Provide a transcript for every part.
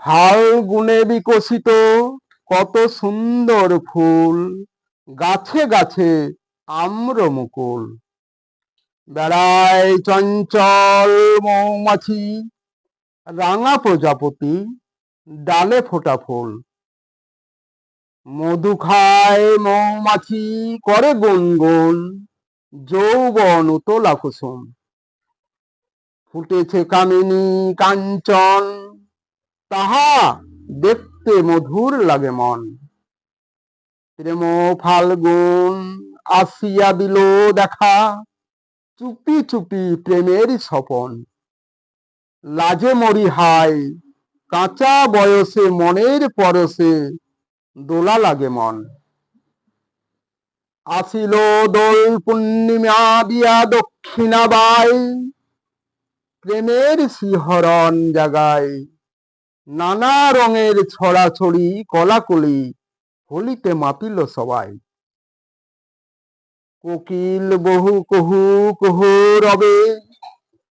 ফাল্গুনে বিকশিত কত সুন্দর ফুল, গাছে গাছে আম্র মুকুল বেড়ায় চঞ্চল মৌমাছি, রাঙা প্রজাপতি, ডালে ফোটা ফুল। মধু খায় মৌমাছি, করে গুনগুন যৌবন তোলা কুসুম ফুটেছে কামিনী কাঞ্চন, তাহা দেখতে মধুর লাগে মন। প্রেম ফাল্গুন আসিয়া দিল দেখা, চুপি চুপি প্রেমের স্বপন। লাজে মরি হাই কাঁচা বয়সে মনের পরশে দোলা লাগে মন। আসিল দোল পূর্ণিমা দিয়া দক্ষিণা বাই। প্রেমের শিহরণ জাগায় নানা রঙের ছড়াছড়ি, কলাকলি হোলিতে মাতিল সবাই। কোকিল বহু কহু কহু রবে,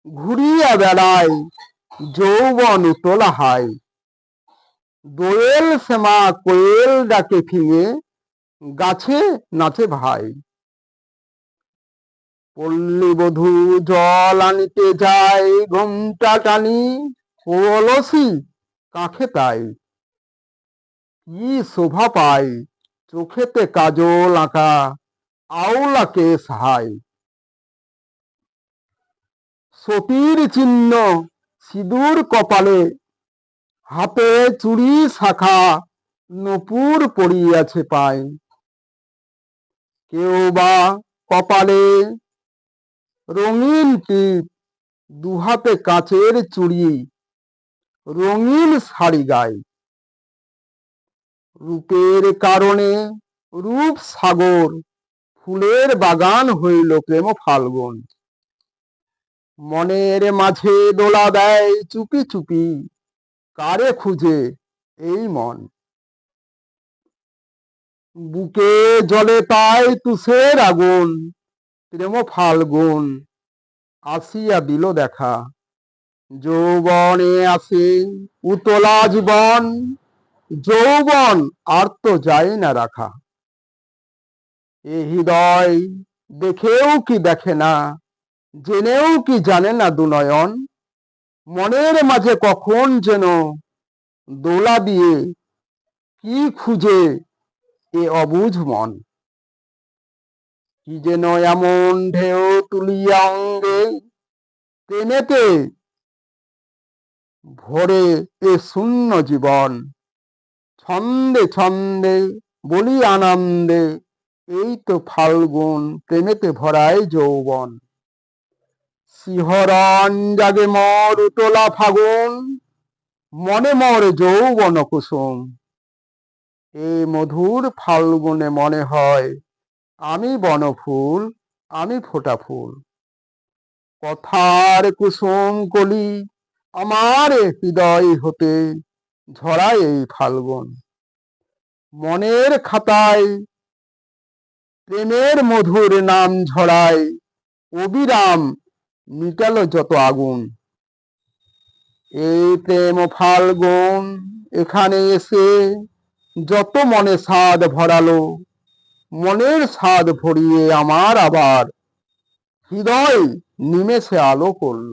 ঘুরিয়া বেড়ায় যৌবন তোলা হায়। দোয়েল শ্যামা কোয়েল ডাকে ফিঙে গাছে নাচে ভাই। পল্লী বধূ জল আনিতে যায়, ঘুমটা টানি, কলসি কাঁখে তাই। কি শোভা পাই, চোখেতে কাজল আঁকা আওলাকে সাহায় সতীর চিহ্ন সিঁদুর কপালে, হাতে চুড়ি শাখা, নপুর পড়িয়াছে পায় কেউ বা কপালে রঙিন টিপ দুহাতে কাচের চুড়ি, রঙিন শাড়ি গায় রূপের কারণে রূপ সাগর, ফুলের বাগান হইল প্রেম ফাল্গুন। মনের মাঝে দোলা দেয় চুপি চুপি, কারে খুঁজে এই মন? বুকে জলে তাই তুষের আগুন, প্রেম ফাল্গুন আসিয়া দিল দেখা। যৌবনে আসে উতলা জীবন, যৌবন আর তো যায় না রাখা। এ হৃদয় দেখেও কি দেখে না, জেনেও কি জানে না দুনয়ন? মনের মাঝে কখন যেন দোলা দিয়ে কি খুঁজে এ অবুঝ মন। কি যেন এমন ঢেউ তুলিয়া অঙ্গে প্রেমেতে ভরে এ শূন্য জীবন। ছন্দে ছন্দে বলি আনন্দে, এই তো ফাল্গুন প্রেমেতে ভরায় যৌবন। শিহরণ জাগে মর উতলা ফাগুন, মনে মর যৌবন কুসুম। এই মধুর ফাল্গুনে মনে হয়, আমি বনফুল, আমি ফোটা ফুল। কথার কুসুম কলি আমার হৃদয় হতে ঝরায় এই ফাল্গুন। মনের খাতায় প্রেমের মধুর নাম ঝরায়, অবিরাম মিটালো যত আগুন। এই প্রেম ফাল্গুন এখানে এসে যত মনে স্বাদ ভরালো মনের স্বাদ ভরিয়ে আমার আবার হৃদয় নিমেষে আলো করল।